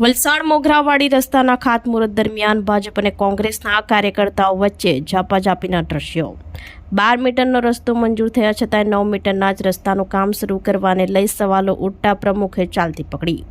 વલસાડ મોગરાવાડી રસ્તાના ખાતમુહૂર્ત દરમિયાન ભાજપ અને કોંગ્રેસના કાર્યકર્તાઓ વચ્ચે ઝાપાઝાપીના દ્રશ્યો. બાર મીટરનો રસ્તો મંજૂર થયા છતાં નવ મીટરના જ રસ્તાનું કામ શરૂ કરવાને લઈ સવાલો ઉઠતા પ્રમુખે ચાલતી પકડી.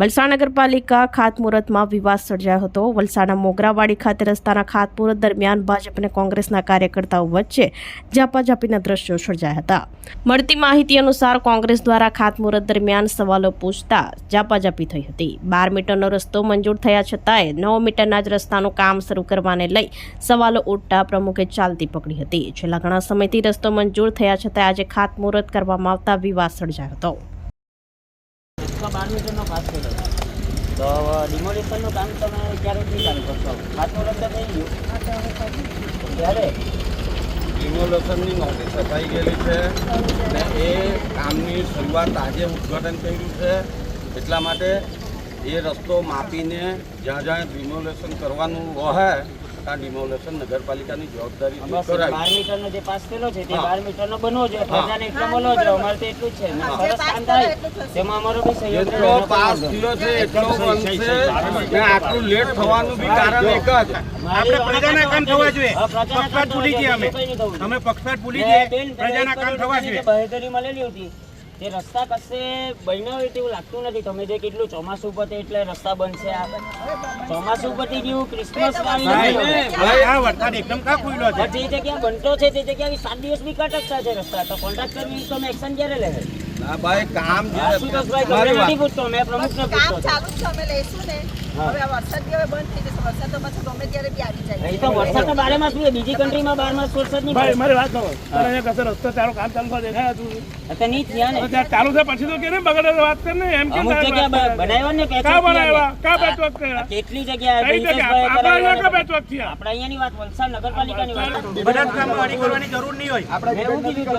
વલસાડ નગરપાલિકા ખાતમુહૂર્તમાં વિવાદ સર્જાયો હતો. વલસાડના મોગરાવાડી ખાતે રસ્તાના ખાતમુહૂર્ત દરમિયાન ભાજપ અને કોંગ્રેસના કાર્યકર્તાઓ વચ્ચે ઝાપાઝાપીના દ્રશ્યો સર્જાયા હતા. મળતી માહિતી અનુસાર કોંગ્રેસ દ્વારા ખાતમુહૂર્ત દરમિયાન સવાલો પૂછતા ઝાપાઝાપી થઈ હતી. બાર મીટરનો રસ્તો મંજૂર થયા છતાંય નવ મીટરના જ રસ્તાનું કામ શરૂ કરવાને લઈ સવાલો ઉઠતા પ્રમુખે ચાલતી પકડી હતી. છેલ્લા ઘણા સમયથી રસ્તો મંજૂર થયા છતાં આજે ખાતમુહૂર્ત કરવામાં આવતા વિવાદ સર્જાયો હતો. તો ડિમોલિશનનું કામ તમે ક્યારેથી ચાલુ કરશો ત્યારે ડિમોલેશનની નોટિસ અપાઈ ગયેલી છે અને એ કામની શરૂઆત આજે ઉદ્ઘાટન કર્યું છે. એટલા માટે એ રસ્તો માપીને જ્યાં જ્યાં ડિમોલેશન કરવાનું રહે ત્યાં ડિમોલેશન નગરપાલિકાની જવાબદારી બાર મીટરનો જે પાસ થયેલો છે તે. બાર મીટરનો બનવો જોઈએ પ્રજાને એટલો મળવો જોઈએ અમારે તો એટલું જ છે. સરસ કામ થાય. તેમાં અમારો બી સહયોગ રહ્યો. પાસ થયો છે એટલો બનશે ને આટલું લેટ થવાનું બી કારણ એક જ. આપણે પ્રજાના કામ થવા જોઈએ. હા, પ્રજાના કામ પક્ષપાત ભૂલી જઈએ. અમે. અમે પક્ષપાત ભૂલી જઈએ પ્રજાના કામ થવા જોઈએ. બહેતરી મળેલી હતી તે રસ્તા કશે બન્યા હોય તેવું લાગતું નથી. તમે જે કેટલું ચોમાસું પતે એટલે રસ્તા બનશે આ. ચોમાસું પતી ગયું ક્રિસમસ જે જગ્યા બનતો છે તે જગ્યા સાત દિવસ બી કટકતા છે રસ્તા. તો કોન્ટ્રાક્ટર કરવી તમે એક્શન ક્યારે લે? ના ભાઈ કામ જે આશુતોષભાઈ મારી તમને નથી પૂછતો મેં પ્રમુખને કામ પૂછતો ચાલુ છે અમે લઈશું ને. હવે વરસાદ બી હવે બંધ થઈ જશે. વરસાદ તો પાછો ગમે ત્યારે બી આવી જાય. તો વરસાદ તો બારે માસ બી બીજી કન્ટ્રીમાં બાર માસ વરસાદ નહીં ભાઈ મારી વાત સાંભળો તારે રસ્તો તારો કામ ચાલુ દેખાય તું તો નહીં થયા ને. ત્યાં ચાલુ છે પછી તો કે ને બગડે વાત કર ને એમ અમુક જગ્યા બનાવ્યા ને પેચ કા બનાવ્યા? કા પેચવર્ક કર્યા કેટલી જગ્યા આપણા અહીંયા કા પેચવર્ક થયા? આપણા અહીંયાની વાત વલસાડ નગરપાલિકાની વાત. બધા જ કરવાની જરૂર નહીં હોય. આપણે એવું કીધું.